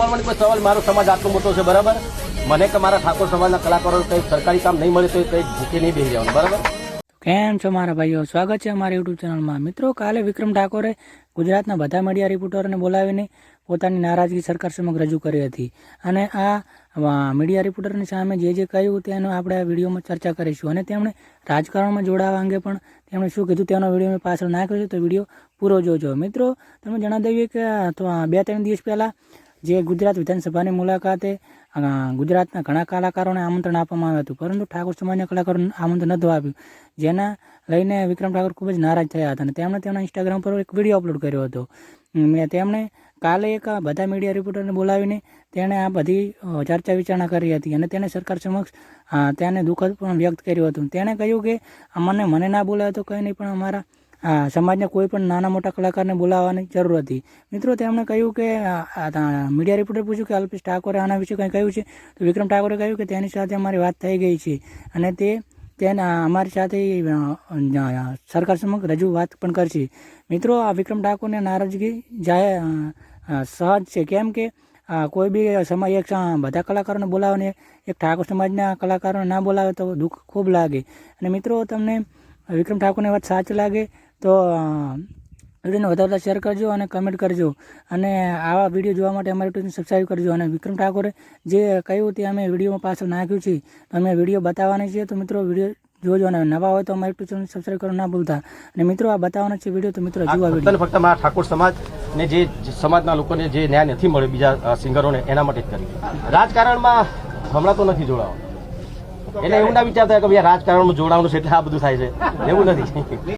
મળવાની કોઈ સવાલ, મારો સમાજ આટલો મોટો છે, બરાબર? મને કે મારા ઠાકોર સમાજના કલાકારો કંઈક સરકારી કામ નહીં મળે તો કંઈક ભૂખે નહીં બેસી જવાનું બરાબર? કેમ છો મારા ભાઈઓ? સ્વાગત છે અમારા યુટ્યુબ ચેનલમાં. મિત્રો, કાલે વિક્રમ ઠાકોરે ગુજરાતના બધા મીડિયા રિપોર્ટરોને બોલાવીને પોતાની નારાજગી સરકાર સમક્ષ રજૂ કરી હતી. અને આ મીડિયા રિપોર્ટરની સામે જે જે કહ્યું તેનો આપણે આ વિડીયોમાં ચર્ચા કરીશું. અને તેમણે રાજકારણમાં જોડાવા અંગે પણ તેમણે શું કીધું તેનો વીડિયો મેં પાછળ નાખ્યો છે, તો વીડિયો પૂરો જોજો. મિત્રો, તમે જણાવી દઈએ કે બે ત્રણ દિવસ પહેલાં જે ગુજરાત વિધાનસભાની મુલાકાતે ગુજરાતના ઘણા કલાકારોને આમંત્રણ આપવામાં આવ્યું હતું. પરંતુ ઠાકોર સમાજના કલાકારોને આમંત્રણ નહોતું આપ્યું જેના લઈને વિક્રમ ઠાકોર ખૂબ જ નારાજ થયા હતા અને તેમણે તેમના ઇન્સ્ટાગ્રામ પર એક વીડિયો અપલોડ કર્યો હતો. તેમણે કાલે એક બધા મીડિયા રિપોર્ટરને બોલાવીને તેણે આ બધી ચર્ચા વિચારણા કરી હતી અને તેણે સરકાર સમક્ષ તેને દુઃખદ પણ વ્યક્ત કર્યું હતું. તેણે કહ્યું કે, અમને મને ના બોલાવે તો કંઈ નહીં, પણ અમારા સમાજના કોઈ પણ નાના મોટા કલાકારને બોલાવવાની જરૂર હતી. મિત્રો, તેમણે કહ્યું કે મીડિયા રિપોર્ટર પૂછ્યું કે, અલ્પેશ ઠાકોરે આના વિશે કંઈ કહ્યું છે? તો વિક્રમ ઠાકોરે કહ્યું કે, તેની સાથે અમારી વાત થઈ ગઈ છે. અને તે, તેના અમારી સાથે સરકાર સમક્ષ રજૂ વાત પણ કરશે. મિત્રો, આ વિક્રમ ઠાકોરને નારાજગી જાહેર સહજ છે. કેમ કે કોઈ બી સમાજ એક બધા કલાકારોને બોલાવે એક ઠાકોર સમાજના કલાકારોને ના બોલાવે તો દુઃખ ખૂબ લાગે. અને મિત્રો, તમને વિક્રમ ઠાકોરની વાત સાચી લાગે તો વિડીયોને વધારે વધારે શેર કરજો અને કમેન્ટ કરજો. અને આવા વીડિયો જોવા માટે અમારી યુટ્યુબને સબસ્ક્રાઈબ કરજો. અને વિક્રમ ઠાકોરે જે કહ્યું તે અમે વિડીયોમાં પાછળ નાખ્યું છે. અમે વીડિયો બતાવવાની છે તો મિત્રો વીડિયો જોજો અને નવા હોય તો અમારી યુટ્યુબ ચેનલ સબસ્ક્રાઈબ કરવા ના ભૂલતા. અને મિત્રો આ બતાવવાનો છે વીડિયો તો મિત્રો જોવા વીડિયો. ફક્ત મારા ઠાકોર સમાજ ને જે સમાજના લોકોને જે ન્યાય નથી મળ્યો બીજા સિંગરોને એના માટે જ કરી. રાજકારણમાં હમણાં તો નથી જોડાવા. એટલે એવું ના વિચારતા કે ભાઈ રાજકારણમાં જોડાવાનું છે એટલે આ બધું થાય છે. એવું નથી.